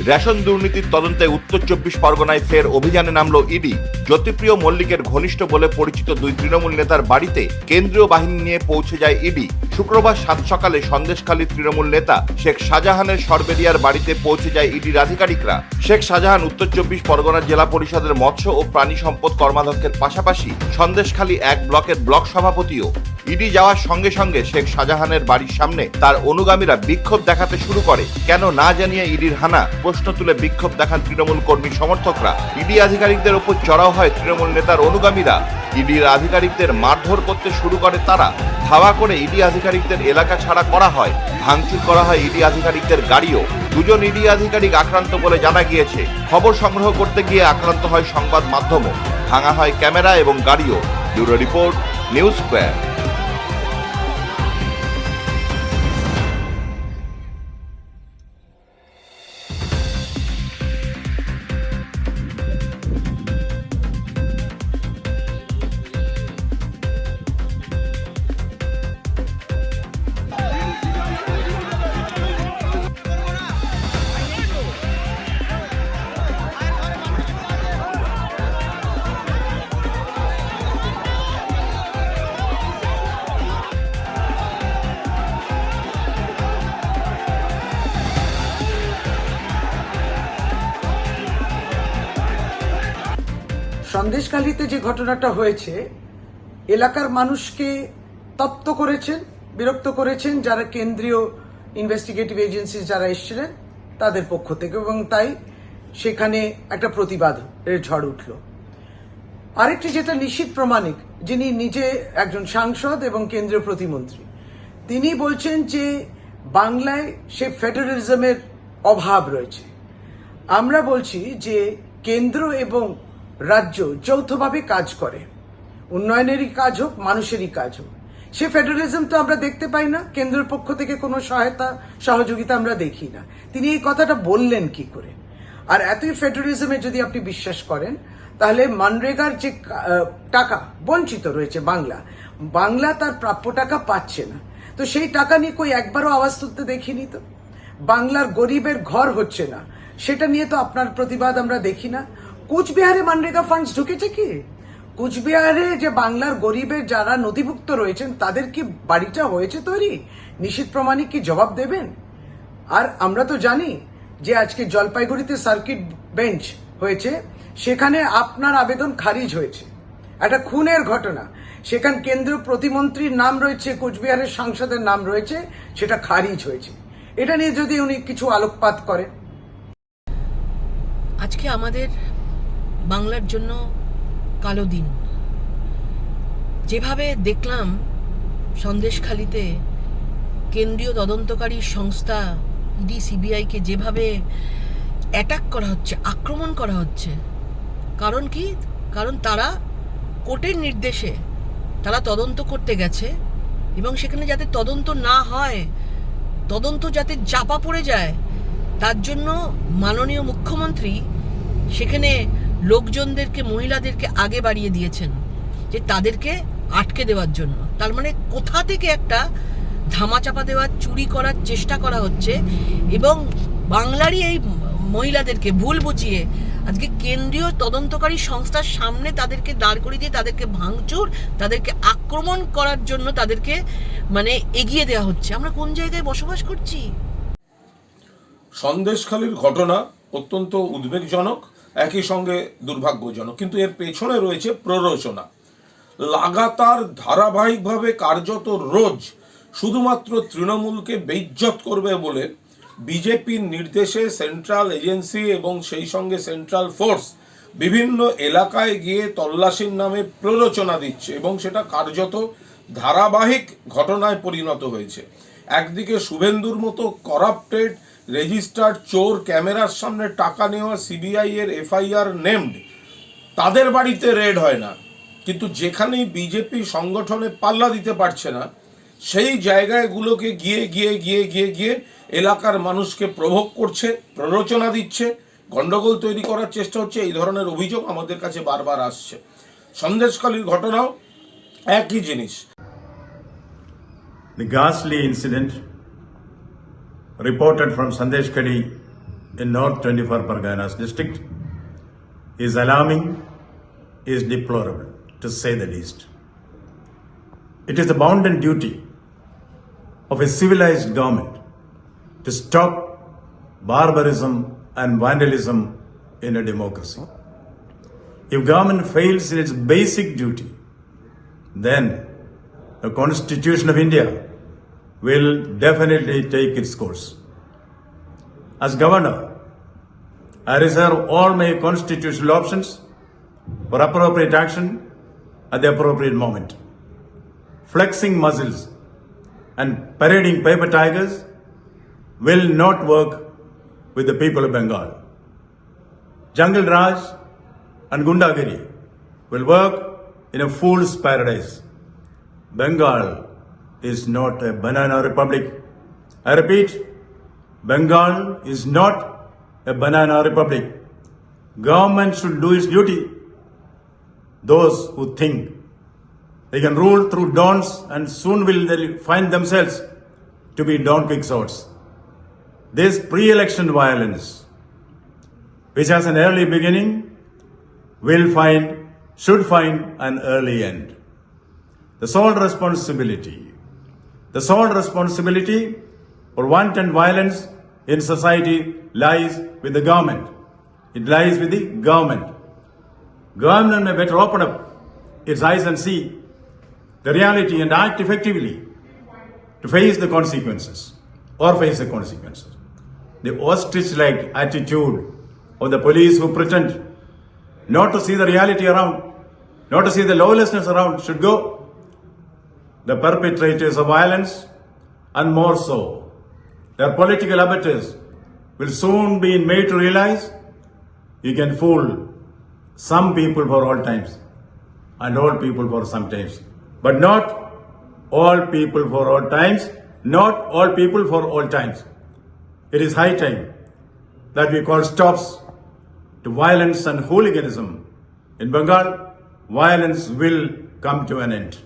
Ration দুর্নীতির তদন্তে উত্তর চব্বিশ পরগনায় ফের অভিযানে নামল ইডি। জ্যোতিপ্রিয় মল্লিকের ঘনিষ্ঠ বলে পরিচিত দুই তৃণমূল নেতার বাড়িতে কেন্দ্রীয় বাহিনী নিয়ে পৌঁছে যায় ইডি। শুক্রবার সাত সকালে সন্দেশখালী তৃণমূল নেতা শেখ শাহজাহানের সরবেরিয়ার বাড়িতে পৌঁছে যায় ইডির আধিকারিকরা। শেখ শাহজাহান উত্তর চব্বিশ পরগনা জেলা পরিষদের মৎস্য ও প্রাণী সম্পদ কর্মাধ্যক্ষের পাশাপাশি সন্দেশখালী এক ব্লকের ব্লক সভাপতিও। ইডি যাওয়ার সঙ্গে সঙ্গে শেখ শাহজাহানের বাড়ির সামনে তার অনুগামীরা বিক্ষোভ দেখাতে শুরু করে। কেন না জানিয়ে ইডির হানা? প্রশ্ন তুলে বিক্ষোভ দেখান তৃণমূল কর্মী সমর্থকরা। ইডি আধিকারিকদের ওপর চড়াও হয় তৃণমূল নেতার অনুগামীরা। ইডির আধিকারিকদের মারধর করতে শুরু করে তারা। ধাওয়া করে ইডি আধিকারিকদের এলাকা ছাড়া করা হয়। ভাঙচুর করা হয় ইডি আধিকারিকদের গাড়িও। দুজন ইডি আধিকারিক আক্রান্ত বলে জানা গিয়েছে। খবর সংগ্রহ করতে গিয়ে আক্রান্ত হয় সংবাদ মাধ্যমও। ভাঙা হয় ক্যামেরা এবং গাড়িও। Bureau report, news square. সন্দেশখালিতে যে ঘটনাটা হয়েছে, এলাকার মানুষকে তপ্ত করেছেন, বিরক্ত করেছেন যারা কেন্দ্রীয় ইনভেস্টিগেটিভ এজেন্সি যারা এসেছিলেন তাদের পক্ষ থেকে এবং তাই সেখানে একটা প্রতিবাদ ঝড় উঠল। আরেকটি যেটা নিশ্চিত প্রমাণিক, যিনি নিজে একজন সাংসদ এবং কেন্দ্রীয় প্রতিমন্ত্রী, তিনি বলছেন যে বাংলায় সে ফেডারেলিজমের অভাব রয়েছে। আমরা বলছি যে কেন্দ্র এবং রাজ্য যৌথভাবে কাজ করে। উন্নয়নেরই কাজ হোক, মানুষেরই কাজ হোক। সে ফেডারেলিজম তো আমরা দেখতে পাই না, কেন্দ্রের পক্ষ থেকে কোনো সহায়তা, সহযোগিতা আমরা দেখি না। তিনি এই কথাটা বললেন কি করে? আর এতই ফেডারেলিজমে যদি আপনি বিশ্বাস করেন, তাহলে মানরেগার যে টাকা, বঞ্চিত রয়েছে বাংলা বাংলা তার প্রাপ্য টাকা পাচ্ছে না। তো সেই টাকা নিয়ে কই একবারও আওয়াজ তুলতে দেখিনি তো? বাংলার গরিবের ঘর হচ্ছে না। সেটা নিয়ে তো আপনার প্রতিবাদ আমরা দেখি না। কুচবিহারে মানরেগা ফান্ডস ঢুকেছে কি? কুচবিহারে যে বাংলার গরিবের যারা নথিভুক্ত রয়েছেন, তাদের কি বাড়িটা হয়েছে তৈরি? নিশ্চিত প্রমাণিক কি জবাব দেবেন? আর আমরা তো জানি যে আজকে জলপাইগুড়িতে সার্কিট বেঞ্চ হয়েছে, সেখানে আপনার আবেদন খারিজ হয়েছে। একটা খুনের ঘটনা। সেখানে কেন্দ্রীয় প্রতিমন্ত্রীর নাম রয়েছে, কোচবিহারের সাংসদের নাম রয়েছে, সেটা খারিজ হয়েছে। এটা নিয়ে যদি উনি কিছু আলোকপাত করেন। আজকে আমাদের বাংলার জন্য কালো দিন। যেভাবে দেখলাম সন্দেশখালিতে কেন্দ্রীয় তদন্তকারী সংস্থা ইডি সিবিআইকে যেভাবে অ্যাটাক করা হচ্ছে, আক্রমণ করা হচ্ছে, কারণ কি? কারণ তারা কোর্টের নির্দেশে তারা তদন্ত করতে গেছে এবং সেখানে যাতে তদন্ত না হয়, তদন্ত যাতে চাপা পড়ে যায়, তার জন্য মাননীয় মুখ্যমন্ত্রী সেখানে লোকজনদেরকে, মহিলাদেরকে আগে বাড়িয়ে দিয়েছেন যে তাদেরকে আটকে দেওয়ার জন্য। তার মানে কোথা থেকে একটা ধামাচাপা দেওয়ার চুরি করার চেষ্টা করা হচ্ছে এবং বাংলারই এই মহিলাদেরকে ভুল বুঝিয়ে আজকে কেন্দ্রীয় তদন্তকারী সংস্থার সামনে তাদেরকে দাঁড় করিয়ে দিয়ে তাদেরকে ভাঙচুর, তাদেরকে আক্রমণ করার জন্য তাদেরকে মানে এগিয়ে দেওয়া হচ্ছে। আমরা কোন জায়গায় বসবাস করছি? সন্দেশখালীর ঘটনা অত্যন্ত উদ্বেগজনক। একই সঙ্গে দুর্ভাগ্যজনক। কিন্তু এর পেছনে রয়েছে প্ররোচনা। লাগাতার ধারাবাহিকভাবে কার্যত রোজ শুধুমাত্র তৃণমূলকে বেইজ্জত করবে বলে বিজেপির নির্দেশে সেন্ট্রাল এজেন্সি এবং সেই সঙ্গে সেন্ট্রাল ফোর্স বিভিন্ন এলাকায় গিয়ে তল্লাশির নামে প্ররোচনা দিচ্ছে এবং সেটা কার্যত ধারাবাহিক ঘটনায় পরিণত হয়েছে। একদিকে শুভেন্দুর মতো করাপ্টেড রেজিস্টার্ড চোর ক্যামেরার সামনে টাকা নেওয়া সিবিআই এর এফআইআর নেমড। তাদের বাড়িতে রেড হয় না। কিন্তু যেখানেই বিজেপি সংগঠনে পাল্লা দিতে পারছে না, সেই জায়গাগুলোকে গিয়ে গিয়ে গিয়ে গিয়ে গিয়ে এলাকার মানুষকে প্রভোগ করছে, প্ররোচনা দিচ্ছে, গন্ডগোল তৈরি করার চেষ্টা হচ্ছে, এই ধরনের অভিযোগ আমাদের কাছে বারবার আসছে। সন্দেশখালীর ঘটনাও একই জিনিস। The ghastly incident reported from Sandeshkali in North 24 Parganas district is alarming, is deplorable, to say the least. It is the bounden duty of a civilized government to stop barbarism and vandalism in a democracy. If government fails in its basic duty, then the Constitution of India will definitely take its course. As governor, I reserve all my constitutional options for appropriate action at the appropriate moment. Flexing muscles and parading paper tigers will not work with the people of Bengal. Jungle Raj and Gundagiri will work in a fool's paradise. Bengal is not a banana republic. I repeat, Bengal is not a banana republic. Government should do its duty. Those who think they can rule through dawns and soon will they find themselves to be Don Quixotes. This pre-election violence, which has an early beginning, will find, should find an early end. The sole responsibility, the sole responsibility for wanton violence in society lies with the government. It lies with the government. Government may better open up its eyes and see the reality and act effectively to face the consequences or face the consequences. The ostrich-like attitude of the police who pretend not to see the reality around, not to see the lawlessness around should go. The perpetrators of violence and more so, their political abettors will soon be made to realize you can fool some people for all times and all people for some times, but not all people for all times, not all people for all times. It is high time that we call stops to violence and hooliganism. In Bengal, violence will come to an end.